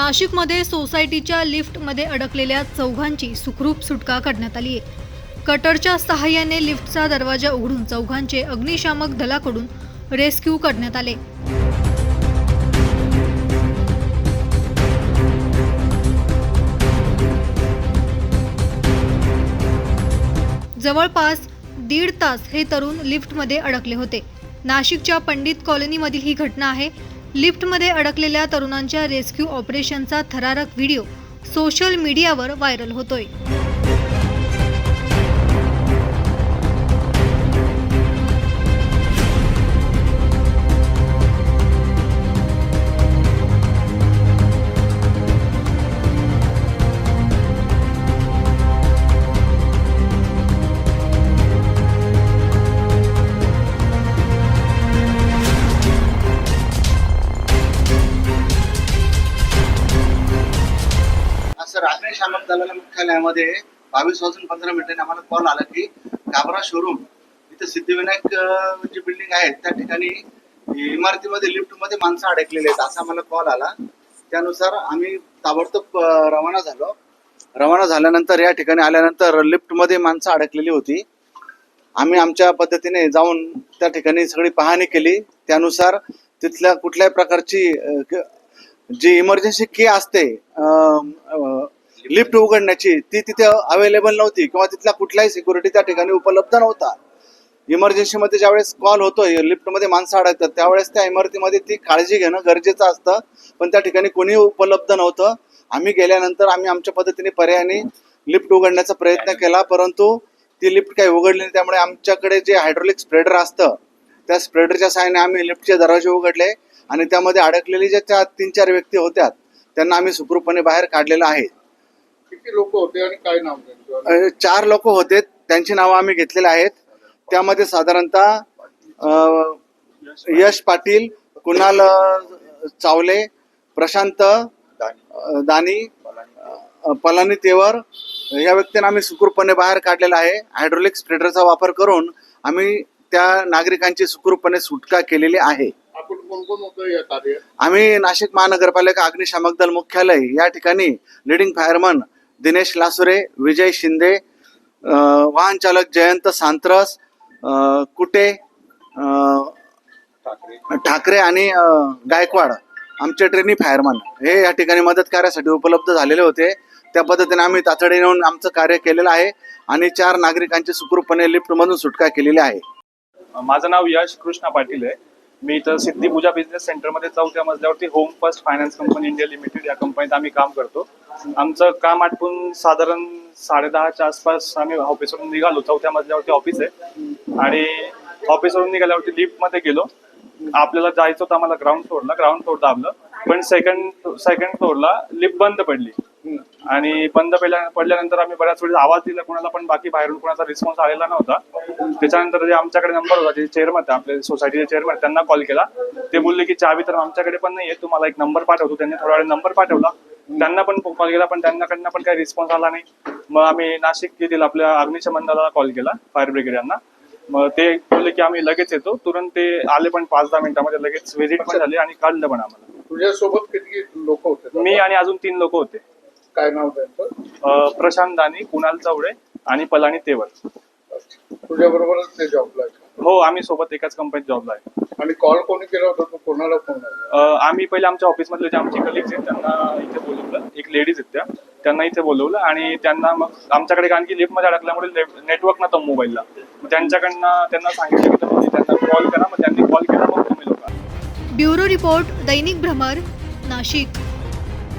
नाशिकमध्ये सोसायटीच्या लिफ्टमध्ये अडकलेल्या चौघांची सुखरूप सुटका करण्यात आली आहे. कटरच्या सहाय्याने लिफ्टचा दरवाजा उघडून चौघांचे अग्निशामक दलाकडून रेस्क्यू करण्यात आले. जवळपास दीड तास हे तरुण लिफ्टमध्ये अडकले होते. नाशिकच्या पंडित कॉलनीमधील ही घटना आहे. लिफ्टमध्ये अडकलेल्या तरुणांच्या रेस्क्यू ऑपरेशनचा थरारक व्हिडिओ सोशल मीडियावर व्हायरल होतोय. असं शामक दलाला मुख्यालयामध्ये बावीस वाजून पंधरा मिनिटांनी आम्हाला कॉल आला की काबरा शोरूम इथे सिद्धिविनायक जी बिल्डिंग आहे त्या ठिकाणी इमारतीमध्ये लिफ्टमध्ये माणसं अडकलेली आहेत असा आम्हाला कॉल आला. त्यानुसार आम्ही ताबडतोब रवाना झालो. रवाना झाल्यानंतर या ठिकाणी आल्यानंतर लिफ्टमध्ये माणसं अडकलेली होती. आम्ही आमच्या पद्धतीने जाऊन त्या ठिकाणी सगळी पाहणी केली. त्यानुसार तिथल्या कुठल्याही प्रकारची जी इमर्जन्सी की असते लिफ्ट उघडण्याची ती तिथे अवेलेबल नव्हती किंवा तिथला कुठलाही सिक्युरिटी त्या ठिकाणी उपलब्ध नव्हता. इमर्जन्सीमध्ये ज्यावेळेस कॉल होतोय लिफ्टमध्ये माणसं अडकतात त्यावेळेस त्या इमारतीमध्ये ती काळजी घेणं गरजेचं असतं. पण त्या ठिकाणी कोणी उपलब्ध नव्हतं. आम्ही गेल्यानंतर आम्ही आमच्या पद्धतीने पर्यायाने लिफ्ट उघडण्याचा प्रयत्न केला परंतु ती लिफ्ट काही उघडली नाही. त्यामुळे आमच्याकडे जे हायड्रोलिक स्प्रेडर असतं त्या स्प्रेडरच्या सहाय्याने आम्ही लिफ्टचे दरवाजे उघडले आणि त्यामध्ये अडकलेली ज्या त्या तीन चार व्यक्ती होत्या त्यांना आम्ही सुखरूपपणे बाहेर काढलेलं आहे. किती लोक होते आणि काय नाव त्यांचं? अ, चार लोक होते. त्यांची नावं आम्ही घेतलेली आहेत. त्यामध्ये साधारणतः अ, यश पाटील कुणाल अ, चावले प्रशांत अ, दानी अ, पलानी तेवर. या व्यक्तींना आम्ही सुखरूपपणे बाहेर काढलेला आहे. हायड्रोलिक स्प्रेडरचा वापर करून आम्ही त्या नागरिकांची सुखरूपपणे सुटका केलेली आहे. आपण कोण कोण होतं या कार्य आम्ही नाशिक महानगरपालिका अग्निशामक दल मुख्यालय या ठिकाणी लिडिंग फायरमन दिनेश लासुरे विजय शिंदे वाहन चालक जयंत सांत्रस कुटे ठाकरे आणि गायकवाड आमचे ट्रेनी फायरमन. हे या ठिकाणी मदत कार्यासाठी उपलब्ध झालेले होते. त्या पद्धतीने आम्ही तातडीने येऊन आमचं कार्य केलेलं आहे आणि चार नागरिकांची सुखरूपपणे लिफ्टमधून सुटका केलेली आहे. माझं नाव यश कृष्णा पाटील आहे. मी इथं सिद्धी पूजा बिझनेस सेंटरमध्ये चौथ्या मजल्यावरती home first finance company India limited या कंपनीत आम्ही काम करतो. आमचं काम आटपून साधारण साडेदहाच्या आसपास आम्ही ऑफिसवरून निघालो. चौथ्या मजल्यावरती ऑफिस आहे. आणि ऑफिसवरून निघाल्यावरती लिफ्टमध्ये गेलो. आपल्याला जायचं होतं आम्हाला ग्राउंड फ्लोअरला ग्राउंड फ्लोअर दाबलं. पण सेकंड सेकंड फ्लोअरला लिफ्ट बंद पडली. आणि बंद पडल्या पडल्यानंतर आम्ही बऱ्याच वेळेस आवाज दिला कोणाला पण बाकी बाहेरून कोणाचा रिस्पॉन्स आलेला नव्हता. त्याच्यानंतर जे आमच्याकडे नंबर होता जे चेअरमन आपले सोसायटीचे चेअरमन त्यांना कॉल केला. ते बोलले की चावी तर आमच्याकडे पण नाहीये तुम्हाला एक नंबर पाठवतो. त्यांनी थोडा वेळ नंबर पाठवला. त्यांना पण कॉल केला पण त्यांच्याकडनं पण काही रिस्पॉन्स आला नाही. मग आम्ही नाशिक येथील आपल्या अग्निशमन दलाला कॉल केला फायर ब्रिगेड यांना. मग ते बोलले की आम्ही लगेच येतो. तुरंत ते आले पण पाच दहा मिनिटामध्ये लगेच व्हिजिट पण झाली आणि काढलं पण आम्हाला. तुझ्यासोबत किती लोक होते? मी आणि अजून तीन लोक होते. काय नाव त्यांचं? अं, प्रशांत दानी कुणाल चौडे आणि पलानी तेवर तुझ्या बरोबरच ते जॉबला हो आम्ही सोबत एकाच कंपनीत जॉबला आहे. आणि कॉल कोणी केला होता? तू कोणाला फोन अं, आम्ही पहिले आमच्या ऑफिसमधले जे आमचे कलिग्स आहेत त्यांना इथे बोलवलं. एक लेडीज आहेत त्या. त्यांना इथे बोलवलं आणि त्यांना मग आमच्याकडे कारण की लिफ्टमध्ये अडकल्यामुळे नेटवर्क नव्हतं मोबाईलला मग त्यांच्याकडनं त्यांना सांगितलं की तुम्ही त्यांना कॉल करा. मग त्यांनी कॉल केला मग तुम्ही लोक ब्युरो रिपोर्ट दैनिक भ्रमर नाशिक.